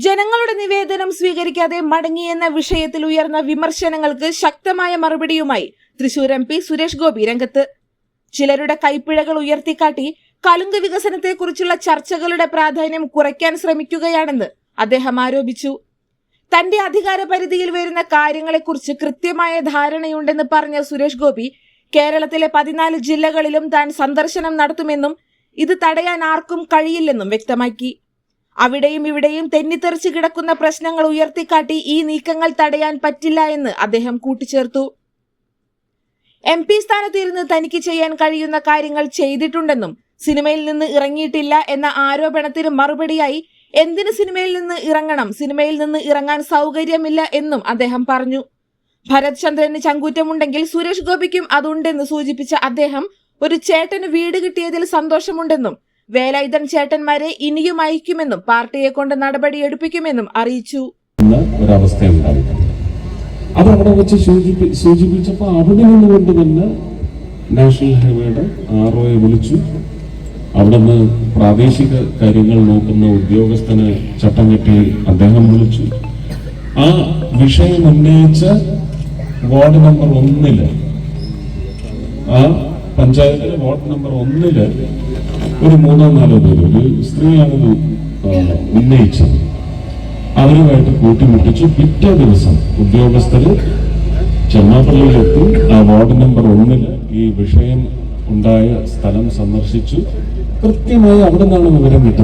ജനങ്ങളുടെ നിവേദനം സ്വീകരിക്കാതെ മടങ്ങിയെന്ന വിഷയത്തിൽ ഉയർന്ന വിമർശനങ്ങൾക്ക് ശക്തമായ മറുപടിയുമായി തൃശൂർ എം പി സുരേഷ് ഗോപി രംഗത്ത്. ചിലരുടെ കൈപ്പിഴകൾ ഉയർത്തിക്കാട്ടി കലുങ്ക് വികസനത്തെക്കുറിച്ചുള്ള ചർച്ചകളുടെ പ്രാധാന്യം കുറയ്ക്കാൻ ശ്രമിക്കുകയാണെന്ന് അദ്ദേഹം ആരോപിച്ചു. തന്റെ അധികാര പരിധിയിൽ വരുന്ന കാര്യങ്ങളെക്കുറിച്ച് കൃത്യമായ ധാരണയുണ്ടെന്ന് പറഞ്ഞ സുരേഷ് ഗോപി കേരളത്തിലെ പതിനാല് ജില്ലകളിലും താൻ സന്ദർശനം നടത്തുമെന്നും ഇത് തടയാൻ ആർക്കും കഴിയില്ലെന്നും വ്യക്തമാക്കി. അവിടെയും ഇവിടെയും തെന്നിത്തെറിച്ച് കിടക്കുന്ന പ്രശ്നങ്ങൾ ഉയർത്തിക്കാട്ടി ഈ നീക്കങ്ങൾ തടയാൻ പറ്റില്ല എന്ന് അദ്ദേഹം കൂട്ടിച്ചേർത്തു. എം പി സ്ഥാനത്തിരുന്ന് തനിക്ക് ചെയ്യാൻ കഴിയുന്ന കാര്യങ്ങൾ ചെയ്തിട്ടുണ്ടെന്നും സിനിമയിൽ നിന്ന് ഇറങ്ങിയിട്ടില്ല എന്ന ആരോപണത്തിന് മറുപടിയായി എന്തിന് സിനിമയിൽ നിന്ന് ഇറങ്ങണം സിനിമയിൽ നിന്ന് ഇറങ്ങാൻ സൗകര്യമില്ല എന്നും അദ്ദേഹം പറഞ്ഞു. ഭരത് ചന്ദ്രന് ചങ്കൂറ്റമുണ്ടെങ്കിൽ സുരേഷ് ഗോപിക്കും അതുണ്ടെന്ന് സൂചിപ്പിച്ച അദ്ദേഹം ഒരു ചേട്ടന് വീട് കിട്ടിയതിൽ സന്തോഷമുണ്ടെന്നും വേലായുധൻ ചേട്ടന്മാരെ ഇനിയും അയക്കുമെന്നും പാർട്ടിയെ കൊണ്ട് നടപടിയെടുപ്പിക്കുമെന്നും അറിയിച്ചു. എന്ന ഒരവസ്ഥയുണ്ടായി. അത് അവിടെ വെച്ച് സൂചിപ്പി സൂചിപ്പിച്ചപ്പോൾ അവിടെ നിന്നുകൊണ്ട് തന്നെ നാഷണൽ ഹൈവേയുടെ ആർ ഒയെ വിളിച്ചു. അവിടെ നിന്ന് പ്രാദേശിക കാര്യങ്ങൾ നോക്കുന്ന ഉദ്യോഗസ്ഥനെ ചട്ടം കെട്ടി അദ്ദേഹം വിളിച്ചു. ആ വിഷയം ഉന്നയിച്ച വാർഡ് നമ്പർ ഒന്നിൽ ആ പഞ്ചായത്തിലെ വാർഡ് നമ്പർ ഒന്നിൽ ഒരു മൂന്നോ നാലോ പേര്. ഒരു സ്ത്രീയാണ് ഉന്നയിച്ചത്. അവരുമായിട്ട് കൂട്ടിമുട്ടിച്ചു. പിറ്റേ ദിവസം ഉദ്യോഗസ്ഥര് ചെന്നാപ്പള്ളിയിലെത്തി. ആ വാർഡ് നമ്പർ ഒന്നിൽ ഈ വിഷയം ഉണ്ടായ സ്ഥലം സന്ദർശിച്ചു. കൃത്യമായി അവിടെ നിന്നാണ് വിവരം കിട്ടുന്നത്.